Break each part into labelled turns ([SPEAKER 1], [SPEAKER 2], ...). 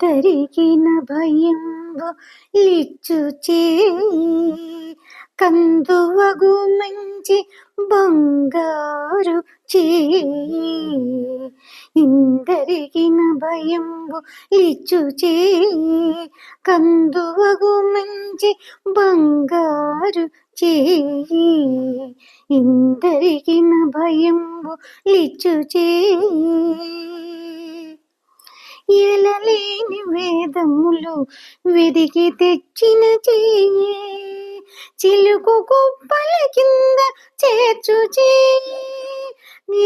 [SPEAKER 1] దరిగిన భయంబు లిచ్చు చేయి కందువగు మంచి బంగారు చేయి. ఇందరిగిన భయంబు లిచ్చు చేయి కందువగు మంచి బంగారు చేయి. ఇందరిగిన భయంబు లిచ్చు చేయి ఎలలేని వేదములు వెదికి తెచ్చిన చేయి చిలుకు కుప్పల కింద చేర్చు చెయ్యి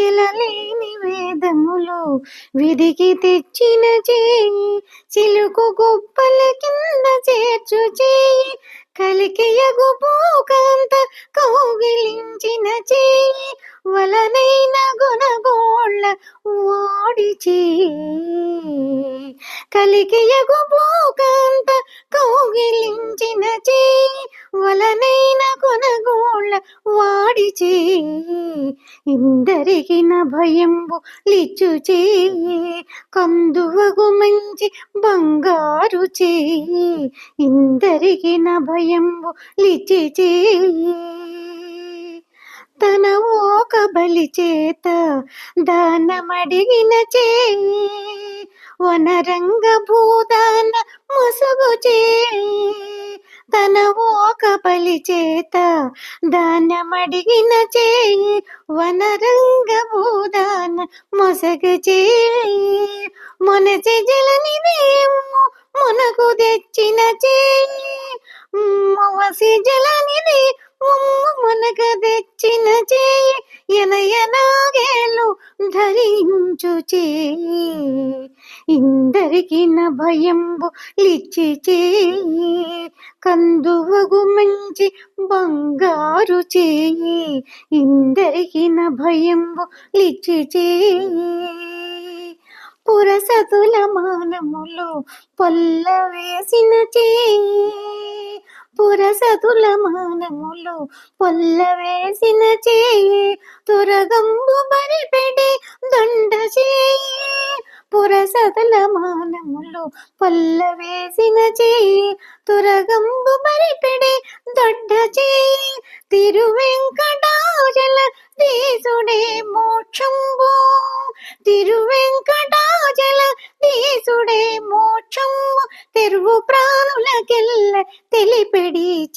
[SPEAKER 1] ఎలలేని వేదములు వెదికి తెచ్చిన చేయి చిలుకు కుప్పల కింద చేర్చు చేయి కలికియగు పోకంత కౌగిలించిన చేయి వలనైన గుణగోళ్ళ వాడి చేయి కలికియగు పోకంత కౌగిలించిన చేయి వలనైన కొనగోళ్ళ వాడి చేయి ఇందరిగిన భయంబు లిచ్చు చేయి కందువగు మంచి బంగారు చేయి ఇందరిగిన భయంబు లిచి చేయి తన ఒక బలి చేత దానమడిగిన చే వనరంగ భూదాన ముసుగు చే తన ఒక బలి చేత దానమడిగిన చే వనరంగ భూదాన మొసగు చేయి మొనసి జలనిదేమో మునకు తెచ్చిన చే మొవసి జలనిది మునక తెచ్చిన చేయి ఎనయనాగేలు ధరించు చేయి ఇందరికిన భయంబు లిచ్చి చేయి కందువగు మంచి బంగారు చేయి ఇందరికిన భయంబు లిచ్చి చేయి పురసతుల మానములు పొల్ల వేసిన చేయి పురసతుల మానములు పొల్ల వేసిన చేయి తురగంబు బరిపెడి దండ చేయి. పురసతుల మానములు పొల్ల వేసిన చేయి తురగంబు బరిపెడి దొడ్డ చేయి. తిరువెంక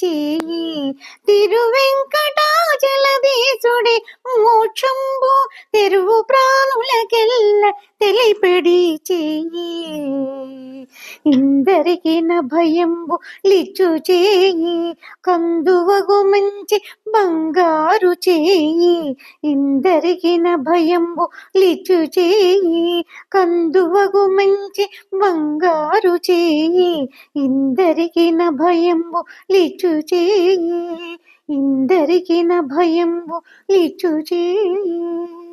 [SPEAKER 1] చేయి తిరువెంకటాచల దేశుడే మోక్షంబు తెరువు ప్రాణులకెల్ల తెలిపెడి చేయి ఇందరికి నా భయంబు లిచ్చు చేయి కందువగు మంచి బంగారు చేయి. ఇందరికి నా భయంబు లిచ్చు చేయి కందువగు మంచి బంగారు చేయి. ఇందరికి నా భయంబు లిచ్చు చేయి ఇందరికి నా భయంబు లిచ్చు చేయి.